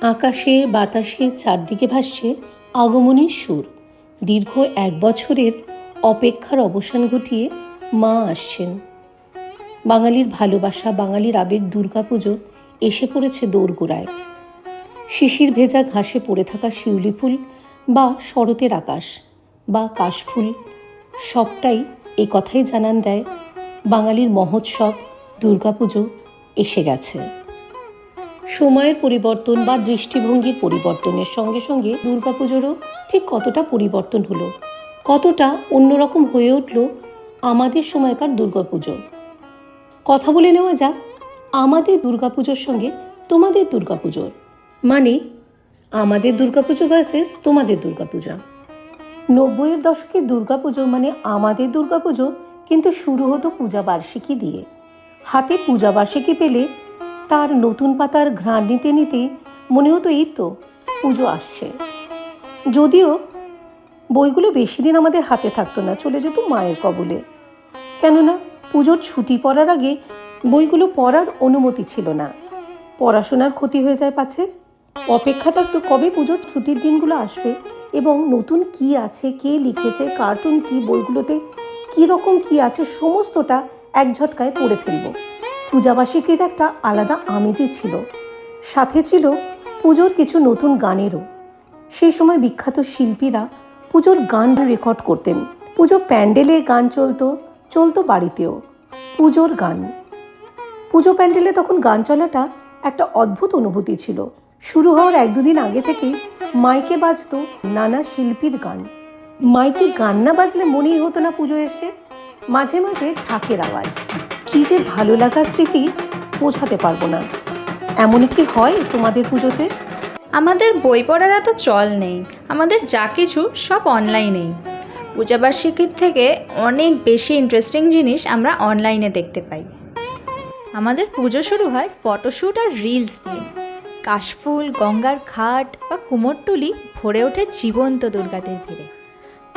আকাশে বাতাসে চারদিকে ভাসছে আগমনের সুর। দীর্ঘ এক বছরের অপেক্ষার অবসান ঘটিয়ে মা আসছেন। বাঙালির ভালোবাসা, বাঙালির আবেগ দুর্গাপুজো এসে পড়েছে দোরগোড়ায়। শিশির ভেজা ঘাসে পড়ে থাকা শিউলি ফুল বা শরতের আকাশ বা কাশফুল সবটাই এ কথাই জানান দেয়। বাঙালির মহোৎসব, দুর্গাপুজো এসে গেছে। সময়ের পরিবর্তন বা দৃষ্টিভঙ্গির পরিবর্তনের সঙ্গে সঙ্গে দুর্গাপুজোরও ঠিক কতটা পরিবর্তন হলো? কতটা অন্যরকম হয়ে উঠল আমাদের সময়কার দুর্গাপুজো? কথা বলে নেওয়া যাক, আমাদের দুর্গাপুজোর সঙ্গে তোমাদের দুর্গাপুজোর। মানে আমাদের দুর্গাপুজো ভার্সেস তোমাদের দুর্গাপূজা। নব্বইয়ের দশকের দুর্গাপুজো মানে আমাদের দুর্গাপুজো, কিন্তু শুরু হতো পূজা বার্ষিকী দিয়ে। হাতে পূজা বার্ষিকী পেলে তার নতুন পাতার ঘ্রাণ নিতে নিতে মনে হতো এই তো পুজো আসছে। যদিও বইগুলো বেশি দিন আমাদের হাতে থাকতো না, চলে যেত মায়ের কবলে। কেননা পুজোর ছুটি পড়ার আগে বইগুলো পড়ার অনুমতি ছিল না। পড়াশোনার ক্ষতি হয়ে যায় পাছে। অপেক্ষা থাকতো কবে পুজোর ছুটির দিনগুলো আসবে এবং নতুন কি আছে, কে লিখেছে, কার্টুন কি, বইগুলোতে কী রকম কি আছে, সমস্তটা এক ঝটকায় পড়ে ফেলব। পূজাবার্ষিকীর একটা আলাদা আমেজই ছিল। সাথে ছিল পুজোর কিছু নতুন গানেরও। সেই সময় বিখ্যাত শিল্পীরা পুজোর গান রেকর্ড করতেন। পুজো প্যান্ডেলে গান চলতো চলতো বাড়িতেও পুজোর গান। পুজো প্যান্ডেলে তখন গান চলাটা একটা অদ্ভুত অনুভূতি ছিল। শুরু হওয়ার এক দুদিন আগে থেকেই মাইকে বাজতো নানা শিল্পীর গান। মাইকে গান না বাজলে মনেই হতো না পুজো এসছে। মাঝে মাঝে ঢাকের আওয়াজ। কি যে ভালো লাগার স্মৃতি বোঝাতে পারব না। এমন কি হয় তোমাদের পুজোতে? আমাদের বই পড়ার এত চল নেই। আমাদের যা কিছু সব অনলাইনেই পূজাবার্ষিকীর থেকে অনেক বেশি ইন্টারেস্টিং জিনিস আমরা অনলাইনে দেখতে পাই। আমাদের পুজো শুরু হয় ফটোশ্যুট আর রিলস দিয়ে। কাশফুল, গঙ্গার ঘাট বা কুমোরটুলি ভরে ওঠে জীবন্ত দুর্গাদের ভিড়ে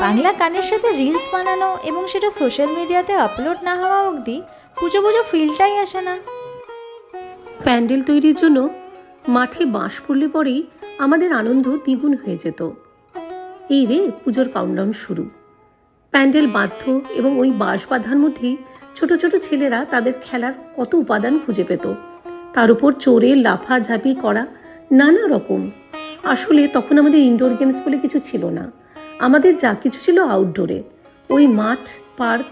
বাংলা গানের সাথে রিলস বানানো এবং সেটা সোশ্যাল মিডিয়াতে আপলোড না হওয়া অবধি পুজো পুজো ফিলটাই আসে না। প্যান্ডেল তৈরির জন্য মাঠে বাঁশ পড়লে পরেই আমাদের আনন্দ দ্বিগুণ হয়ে যেত। এই রে পুজোর কাউন্টডাউন শুরু। প্যান্ডেল বাধ্য এবং ওই বাঁশ বাঁধার মধ্যেই ছোট ছোট ছেলেরা তাদের খেলার কত উপাদান খুঁজে পেত। তার উপর চোরে লাফাঝাপি করা নানা রকম। আসলে তখন আমাদের ইনডোর গেমস বলে কিছু ছিল না। আমাদের যা কিছু ছিল আউটডোরে ওই মাঠ পার্ক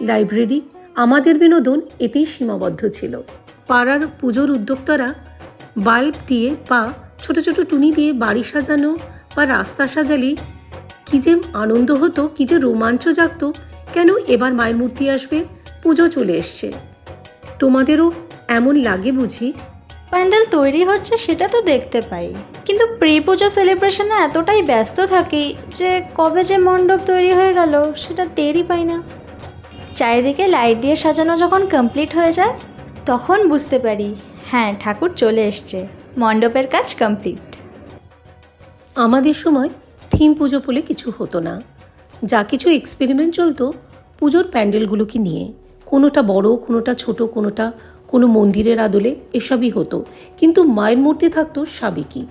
লাইব্রেরি আমাদের বিনোদন এতেই সীমাবদ্ধ ছিল। পাড়ার পুজোর উদ্যোক্তারা বাল্ব দিয়ে বা ছোট ছোট টুনি দিয়ে বাড়ি সাজানো বা রাস্তা সাজালে কি যে আনন্দ হতো, কি যে রোমাঞ্চ জাগতো, কেন এবার মায়ের মূর্তি আসবে, পুজো চলে এসছে। তোমাদেরও এমন লাগে বুঝি? প্যান্ডেল তৈরি হচ্ছে সেটা তো দেখতে পাই। কিন্তু প্রি পুজো সেলিব্রেশনে এতটাই ব্যস্ত থাকি যে কবে যে মণ্ডপ তৈরি হয়ে গেল, সেটা টেরই পাই না। চারিদিকে লাইট দিয়ে সাজানো যখন কমপ্লিট হয়ে যায়, তখন বুঝতে পারি হ্যাঁ ঠাকুর চলে এসছে। মণ্ডপের কাজ কমপ্লিট আমাদের সময় থিম পুজো বলে কিছু হতো না। যা কিছু এক্সপেরিমেন্ট চলতো, পুজোর প্যান্ডেলগুলোকে নিয়ে। কোনোটা বড়, কোনোটা ছোট, কোনোটা কোনো মন্দিরের আদলে এসবই হতো। কিন্তু মায়ের মূর্তি থাকতো সাবেকি।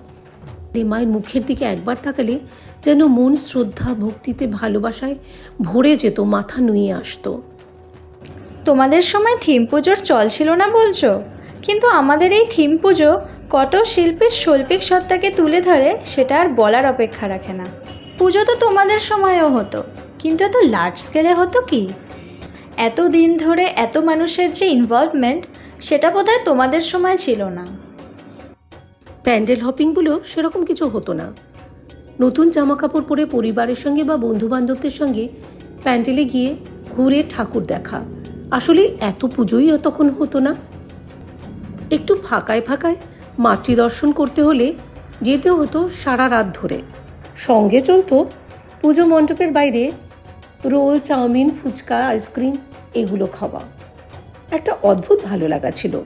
এই মায়ের মুখের দিকে একবার তাকালে যেন মন শ্রদ্ধা, ভক্তিতে ভালোবাসায় ভরে যেত, মাথা নুয়ে আসতো। তোমাদের সময় থিম পুজোর চল ছিল না বলছো? কিন্তু আমাদের এই থিম পুজো কত শিল্পীর শৈল্পিক সত্তাকে তুলে ধরে সেটা আর বলার অপেক্ষা রাখে না। পুজো তো তোমাদের সময়ও হতো, কিন্তু এত লার্জ স্কেলে হতো কি? এত দিন ধরে এত মানুষের যে ইনভলভমেন্ট সেটা বোধহয় তোমাদের সময় ছিল না। প্যান্ডেল হপিংগুলো সেরকম কিছু হতো না। নতুন জামা কাপড় পরে পরিবারের সঙ্গে বা বন্ধু বান্ধবদের সঙ্গে প্যান্ডেলে গিয়ে ঘুরে ঠাকুর দেখা। আসলে এত পুজোই তখন হতো না। একটু ফাঁকায় ফাঁকায় মাতৃ দর্শন করতে হলে যেতে হতো সারা রাত ধরে। সঙ্গে চলতো পুজো মণ্ডপের বাইরে রোল, চাউমিন, ফুচকা, আইসক্রিম, এগুলো খাওয়া। একটা অদ্ভুত ভালো লাগা ছিল।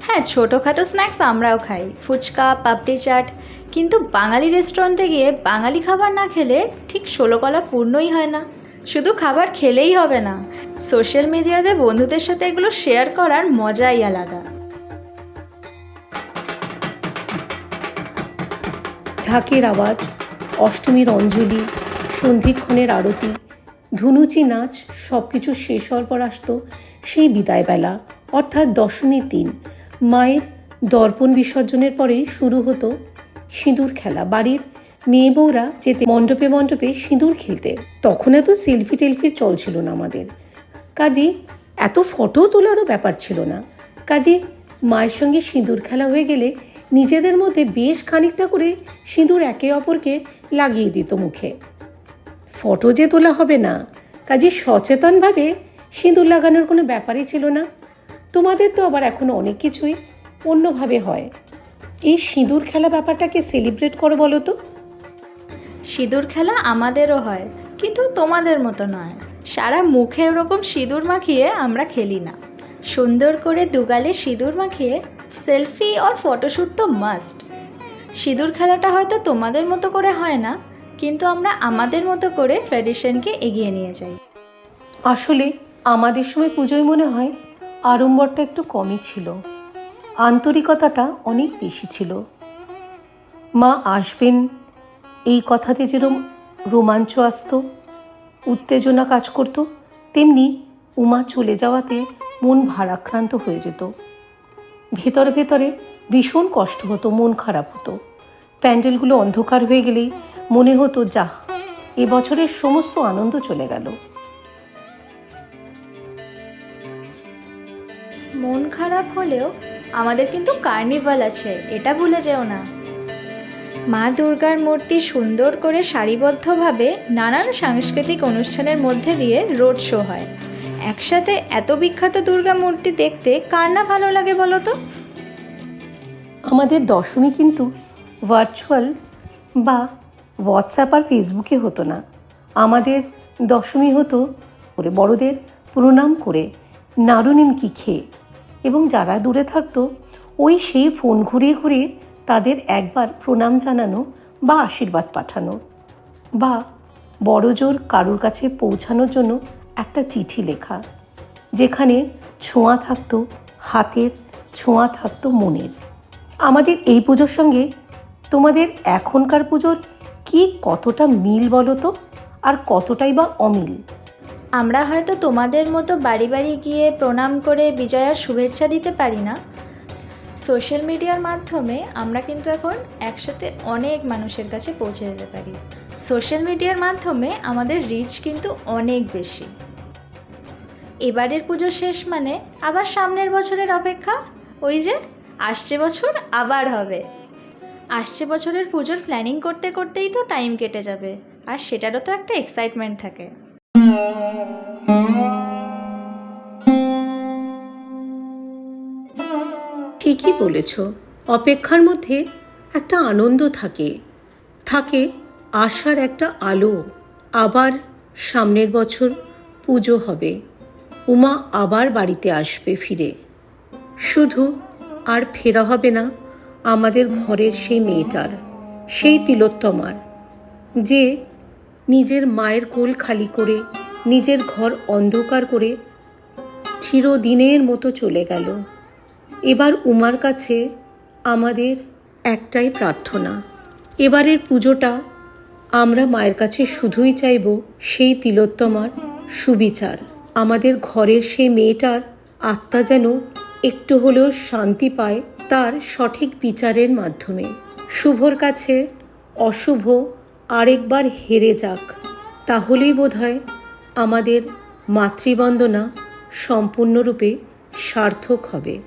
হ্যাঁ ছোটোখাটো স্ন্যাক্স আমরাও খাই, ফুচকা, পাপড়ি চাট। কিন্তু বাঙালি রেস্টুরেন্টে গিয়ে বাঙালি খাবার না খেলে ঠিক ষোলো কলা পূর্ণই হয় না। শুধু খাবার খেলেই হবে না। সোশ্যাল মিডিয়াতে বন্ধুদের সাথে এগুলো শেয়ার করার মজাই আলাদা। ঢাকের আওয়াজ, অষ্টমীর অঞ্জলি সন্ধিক্ষণের আরতি, ধুনুচি নাচ সব কিছু শেষ হওয়ার পর আসতো সেই বিদায়বেলা, অর্থাৎ দশমীর দিন। মায়ের দর্পণ বিসর্জনের পরেই শুরু হতো সিঁদুর খেলা। বাড়ির মেয়ে বউরা যেতে মণ্ডপে মণ্ডপে সিঁদুর খেলতে। তখন এত সেলফি টেলফির চল ছিল না আমাদের। কাজে, এত ফটো তোলারও ব্যাপার ছিল না। কাজে, মায়ের সঙ্গে সিঁদুর খেলা হয়ে গেলে নিজেদের মধ্যে বেশ খানিকটা করে সিঁদুর একে অপরকে লাগিয়ে দিত মুখে। ফটো যে তোলা হবে না, কাজে সচেতনভাবে সিঁদুর লাগানোর কোনো ব্যাপারই ছিল না। তোমাদের তো আবার এখন অনেক কিছুই অন্যভাবে হয়। এই সিঁদুর খেলা ব্যাপারটাকে সেলিব্রেট করো বলো তো। সিঁদুর খেলা আমাদেরও হয়, কিন্তু তোমাদের মতো নয়। সারা মুখে ওরকম সিঁদুর মাখিয়ে আমরা খেলি না। সুন্দর করে দুগালে সিঁদুর মাখিয়ে সেলফি আর ফটোশ্যুট তো মাস্ট সিঁদুর খেলাটা হয়তো তোমাদের মতো করে হয় না, কিন্তু আমরা আমাদের মতো করে ট্র্যাডিশনকে এগিয়ে নিয়ে যাই। আসলে আমাদের সময় পুজোয় মনে হয় আড়ম্বরটা একটু কমই ছিল। আন্তরিকতাটা অনেক বেশি ছিল। মা আসবেন, এই কথাতে যেরম রোমাঞ্চ আসতো। উত্তেজনা কাজ করতো, তেমনি উমা চলে যাওয়াতে মন ভারাক্রান্ত হয়ে যেত। ভেতরে ভেতরে ভীষণ কষ্ট হতো, মন খারাপ হতো। প্যান্ডেলগুলো অন্ধকার হয়ে গেলেই মনে হতো, যা এবছরের সমস্ত আনন্দ চলে গেল। মন খারাপ হলেও আমাদের কিন্তু কার্নিভাল আছে, এটা ভুলে যেও না। মা দুর্গার মূর্তি সুন্দর করে সারিবদ্ধভাবে নানান সাংস্কৃতিক অনুষ্ঠানের মধ্যে দিয়ে রোড শো হয়। একসাথে এত বিখ্যাত দুর্গা মূর্তি দেখতে কার না ভালো লাগে বলো তো? আমাদের দশমী কিন্তু ভার্চুয়াল বা হোয়াটসঅ্যাপ আর ফেসবুকে হতো না। আমাদের দশমী হতো করে বড়দের প্রণাম করে নাড়ু নিমকি খেয়ে। এবং যারা দূরে থাকতো, ওই সেই ফোন ঘুরিয়ে ঘুরিয়ে তাদের একবার প্রণাম জানানো বা আশীর্বাদ পাঠানো বা বড়জোর কারুর কাছে পৌঁছানোর জন্য একটা চিঠি লেখা, যেখানে ছোঁয়া থাকতো হাতের, ছোঁয়া থাকতো মনের। আমাদের এই পুজোর সঙ্গে তোমাদের এখনকার পুজোর কি কতটা মিল বলো তো? আর কতটাই বা অমিল? আমরা হয়তো তোমাদের মতো বাড়ি বাড়ি গিয়ে প্রণাম করে বিজয়ার শুভেচ্ছা দিতে পারি না সোশ্যাল মিডিয়ার মাধ্যমে আমরা কিন্তু এখন একসাথে অনেক মানুষের কাছে পৌঁছে যেতে পারি। সোশ্যাল মিডিয়ার মাধ্যমে আমাদের রিচ কিন্তু অনেক বেশি। এবারের পুজো শেষ মানে আবার সামনের বছরের অপেক্ষা? ওই যে, আসছে বছর আবার হবে। আসছে বছরের পুজোর প্ল্যানিং করতে করতেই তো টাইম কেটে যাবে, আর সেটারও তো একটা এক্সাইটমেন্ট থাকে। ঠিকই বলেছ। অপেক্ষার মধ্যে একটা আনন্দ থাকে। থাকে আশার একটা আলো। আবার সামনের বছর পুজো হবে। উমা আবার বাড়িতে আসবে ফিরে। শুধু আর ফেরা হবে না আমাদের ঘরের সেই মেয়েটার, সেই তিলোত্তমার, যে নিজের মায়ের কোল খালি করে, নিজের ঘর অন্ধকার করে চিরদিনের মতো চলে গেল। এবার উমার কাছে আমাদের একটাই প্রার্থনা। এবারের পুজোটা আমরা মায়ের কাছে শুধুই চাইব সেই তিলোত্তমার সুবিচার। আমাদের ঘরের সেই মেয়েটার আত্মা যেন একটু হলেও শান্তি পায় তার সঠিক বিচারের মাধ্যমে। শুভর কাছে অশুভ আরেকবার হেরে যাক, তাহলেই বোধহয় আমাদের মাতৃবন্দনা সম্পূর্ণরূপে সার্থক হবে।